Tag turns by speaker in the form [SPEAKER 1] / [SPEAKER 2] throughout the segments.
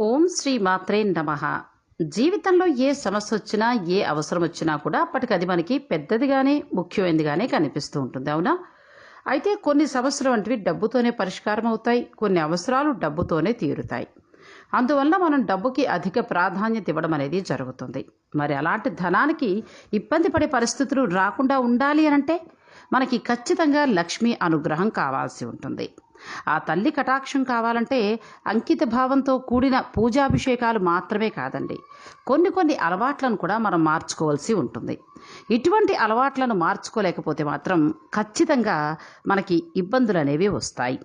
[SPEAKER 1] ఓం శ్రీ మాత్రే నమ. జీవితంలో ఏ సమస్య వచ్చినా ఏ అవసరం వచ్చినా కూడా అప్పటికి అది మనకి పెద్దదిగానే ముఖ్యమైనదిగానే కనిపిస్తూ ఉంటుంది అవునా? అయితే కొన్ని సమస్యలు వంటివి డబ్బుతోనే పరిష్కారం అవుతాయి కొన్ని అవసరాలు డబ్బుతోనే తీరుతాయి. అందువల్ల మనం డబ్బుకి అధిక ప్రాధాన్యత ఇవ్వడం అనేది జరుగుతుంది. మరి అలాంటి ధనానికి ఇబ్బంది పడే పరిస్థితులు రాకుండా ఉండాలి అనంటే మనకి ఖచ్చితంగా లక్ష్మి అనుగ్రహం కావాల్సి ఉంటుంది. ఆ తల్లి కటాక్షం కావాలంటే అంకిత భావంతో కూడిన పూజాభిషేకాలు మాత్రమే కాదండి. కొన్ని కొన్ని అలవాట్లను కూడా మనం మార్చుకోవాల్సి ఉంటుంది. ఇటువంటి అలవాట్లను మార్చుకోలేకపోతే మాత్రం ఖచ్చితంగా మనకి ఇబ్బందులు అనేవి వస్తాయి.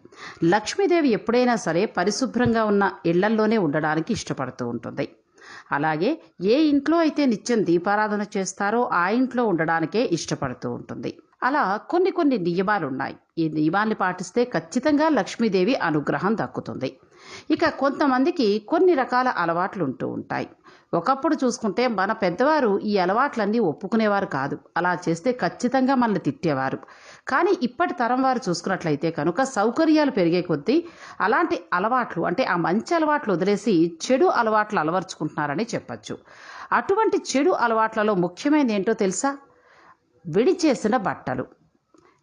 [SPEAKER 1] లక్ష్మీదేవి ఎప్పుడైనా సరే పరిశుభ్రంగా ఉన్న ఇళ్ళల్లోనే ఉండడానికి ఇష్టపడుతూ ఉంటుంది. అలాగే ఏ ఇంట్లో అయితే నిత్యం దీపారాధన చేస్తారో ఆ ఇంట్లో ఉండడానికే ఇష్టపడుతూ ఉంటుంది. అలా కొన్ని కొన్ని నియమాలు ఉన్నాయి ఈ నియమాల్ని పాటిస్తే ఖచ్చితంగా లక్ష్మీదేవి అనుగ్రహం దక్కుతుంది. ఇక కొంతమందికి కొన్ని రకాల అలవాట్లు ఉంటూ ఉంటాయి. ఒకప్పుడు చూసుకుంటే మన పెద్దవారు ఈ అలవాట్లన్నీ ఒప్పుకునేవారు కాదు. అలా చేస్తే ఖచ్చితంగా మనల్ని తిట్టేవారు. కానీ ఇప్పటి తరం వారు చూసుకున్నట్లయితే కనుక సౌకర్యాలు పెరిగే కొద్దీ అలాంటి అలవాట్లు అంటే ఆ మంచి అలవాట్లు వదిలేసి చెడు అలవాట్లు అలవర్చుకుంటున్నారని చెప్పచ్చు. అటువంటి చెడు అలవాట్లలో ముఖ్యమైనది ఏంటో తెలుసా? విడిచేసిన బట్టలు.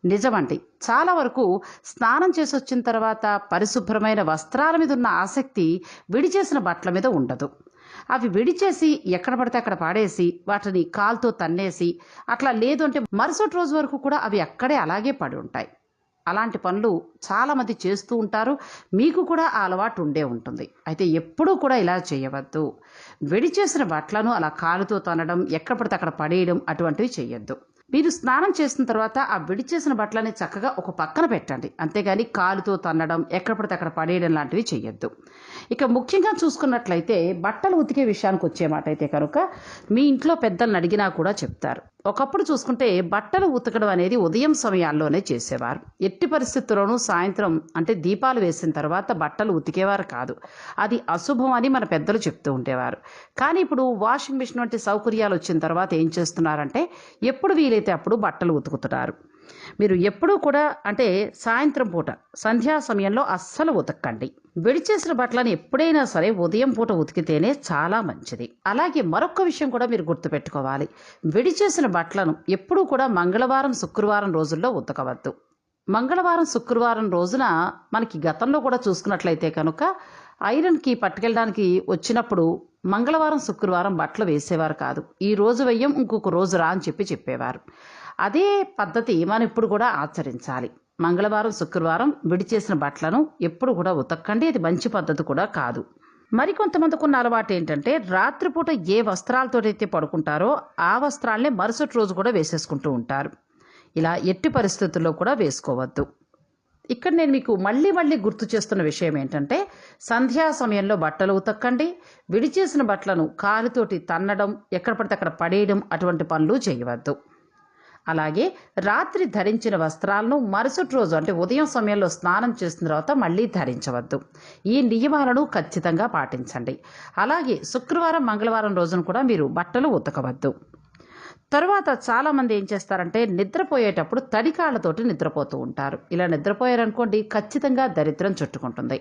[SPEAKER 1] నిజమండి. చాలా వరకు స్నానం చేసి వచ్చిన తర్వాత పరిశుభ్రమైన వస్త్రాల మీద ఉన్న ఆసక్తి విడిచేసిన బట్టల మీద ఉండదు. అవి విడిచేసి ఎక్కడ పడితే అక్కడ పాడేసి వాటిని కాలుతో తన్నేసి అట్లా లేదు అంటే మరుసటి రోజు వరకు కూడా అవి అక్కడే అలాగే పడి ఉంటాయి. అలాంటి పనులు చాలామంది చేస్తూ ఉంటారు. మీకు కూడా ఆ అలవాటు ఉండే ఉంటుంది. అయితే ఎప్పుడూ కూడా ఇలా చేయవద్దు. విడిచేసిన బట్టలను అలా కాలుతో తనడం ఎక్కడ పడితే అక్కడ పడేయడం అటువంటివి చేయొద్దు. మీరు స్నానం చేసిన తర్వాత ఆ విడిచేసిన బట్టలని చక్కగా ఒక పక్కన పెట్టండి. అంతేగాని కాలుతో తన్నడం ఎక్కడ పడితే అక్కడ పడేయడం లాంటివి చేయొద్దు ఇక ముఖ్యంగా చూసుకున్నట్లయితే బట్టలు ఉతికే విషయానికి వచ్చే మాట అయితే కనుక మీ ఇంట్లో పెద్దలను అడిగినా కూడా చెప్తారు. ఒకప్పుడు చూసుకుంటే బట్టలు ఉతకడం అనేది ఉదయం సమయాల్లోనే చేసేవారు. ఎట్టి పరిస్థితుల్లోనూ సాయంత్రం అంటే దీపాలు వేసిన తర్వాత బట్టలు ఉతికేవారు కాదు. అది అశుభం అని మన పెద్దలు చెప్తూ ఉండేవారు. కానీ ఇప్పుడు వాషింగ్ మిషన్ వంటి సౌకర్యాలు వచ్చిన తర్వాత ఏం చేస్తున్నారంటే ఎప్పుడు వీలైతే అప్పుడు బట్టలు ఉతుకుతున్నారు. మీరు ఎప్పుడూ కూడా అంటే సాయంత్రం పూట సంధ్యా సమయంలో అస్సలు ఉతకండి. విడిచేసిన బట్టలను ఎప్పుడైనా సరే ఉదయం పూట ఉతికితేనే చాలా మంచిది. అలాగే మరొక విషయం కూడా మీరు గుర్తుపెట్టుకోవాలి. విడిచేసిన బట్టలను ఎప్పుడూ కూడా మంగళవారం శుక్రవారం రోజుల్లో ఉతకవద్దు. మంగళవారం శుక్రవారం రోజున మనకి గతంలో కూడా చూసుకున్నట్లయితే కనుక ఐరన్కి పట్టుకెళ్ళడానికి వచ్చినప్పుడు మంగళవారం శుక్రవారం బట్టలు వేసేవారు కాదు. ఈ రోజు వెయ్యం ఇంకొక రోజు రా అని చెప్పి చెప్పేవారు. అదే పద్ధతి మనం ఇప్పుడు కూడా ఆచరించాలి. మంగళవారం శుక్రవారం విడిచేసిన బట్టలను ఎప్పుడు కూడా ఉతక్కండి. అది మంచి పద్ధతి కూడా కాదు. మరికొంతమందికి ఉన్న అలవాటు ఏంటంటే రాత్రిపూట ఏ వస్త్రాలతో అయితే పడుకుంటారో ఆ వస్త్రాలనే మరుసటి రోజు కూడా వేసేసుకుంటూ ఉంటారు. ఇలా ఎట్టి పరిస్థితుల్లో కూడా వేసుకోవద్దు. ఇక్కడ నేను మీకు మళ్ళీ మళ్ళీ గుర్తు చేస్తున్న విషయం ఏంటంటే సంధ్యా సమయంలో బట్టలు ఉతక్కండి. విడిచేసిన బట్టలను కాలుతోటి తన్నడం ఎక్కడ పడితే అక్కడ పడేయడం అటువంటి పనులు చేయవద్దు. అలాగే రాత్రి ధరించిన వస్త్రాలను మరుసటి రోజు అంటే ఉదయం సమయంలో స్నానం చేసిన తర్వాత మళ్ళీ ధరించవద్దు. ఈ నియమాలను ఖచ్చితంగా పాటించండి. అలాగే శుక్రవారం మంగళవారం రోజున కూడా మీరు బట్టలు ఉతకవద్దు. తర్వాత చాలామంది ఏం చేస్తారంటే నిద్రపోయేటప్పుడు తడికాళ్ళతోటి నిద్రపోతూ ఉంటారు. ఇలా నిద్రపోయారనుకోండి ఖచ్చితంగా దరిద్రం చుట్టుకుంటుంది.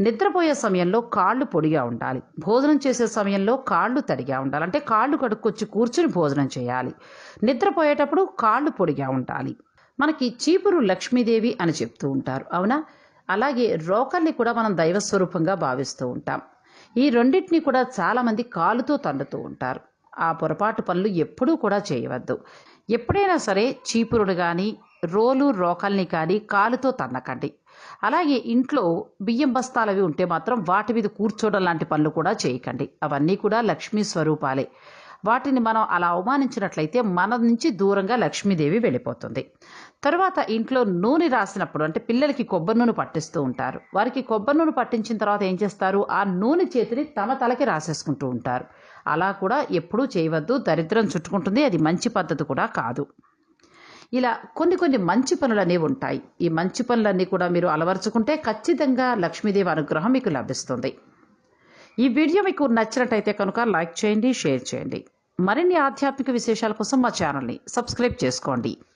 [SPEAKER 1] నిద్రపోయే సమయంలో కాళ్ళు పొడిగా ఉండాలి. భోజనం చేసే సమయంలో కాళ్ళు తడిగా ఉండాలి. అంటే కాళ్ళు కడుక్కొచ్చి కూర్చుని భోజనం చేయాలి. నిద్రపోయేటప్పుడు కాళ్ళు పొడిగా ఉండాలి. మనకి చీపురు లక్ష్మీదేవి అని చెప్తూ ఉంటారు. అవునా? అలాగే రోకల్ని కూడా మనం దైవస్వరూపంగా భావిస్తూ ఉంటాం. ఈ రెండింటిని కూడా చాలామంది కాలుతో తండుతూ ఉంటారు. ఆ పొరపాటు పనులు ఎప్పుడూ కూడా చేయవద్దు. ఎప్పుడైనా సరే చీపురుడు కానీ రోలు రోకల్ని కానీ కాలుతో తన్నకండి. అలాగే ఇంట్లో బియ్యం బస్తాలు అవి ఉంటే మాత్రం వాటి మీద కూర్చోవడం లాంటి పనులు కూడా చేయకండి. అవన్నీ కూడా లక్ష్మీ స్వరూపాలే. వాటిని మనం అలా అవమానించినట్లయితే మన నుంచి దూరంగా లక్ష్మీదేవి వెళ్ళిపోతుంది. తర్వాత ఇంట్లో నూనె రాసినప్పుడు అంటే పిల్లలకి కొబ్బరి నూనె పట్టిస్తూ ఉంటారు. వారికి కొబ్బరి నూనె పట్టించిన తర్వాత ఏం చేస్తారు? ఆ నూనె చేతిని తమ తలకి రాసేసుకుంటూ ఉంటారు. అలా కూడా ఎప్పుడూ చేయవద్దు. దరిద్రం చుట్టుకుంటుంది. అది మంచి పద్ధతి కూడా కాదు. ఇలా కొన్ని కొన్ని మంచి పనులనేవి ఉంటాయి. ఈ మంచి పనులన్నీ కూడా మీరు అలవరుచుకుంటే ఖచ్చితంగా లక్ష్మీదేవి అనుగ్రహం మీకు లభిస్తుంది. ఈ వీడియో మీకు నచ్చినట్టయితే కనుక లైక్ చేయండి షేర్ చేయండి. మరిన్ని ఆధ్యాత్మిక విశేషాల కోసం మా ఛానల్ని సబ్స్క్రైబ్ చేసుకోండి.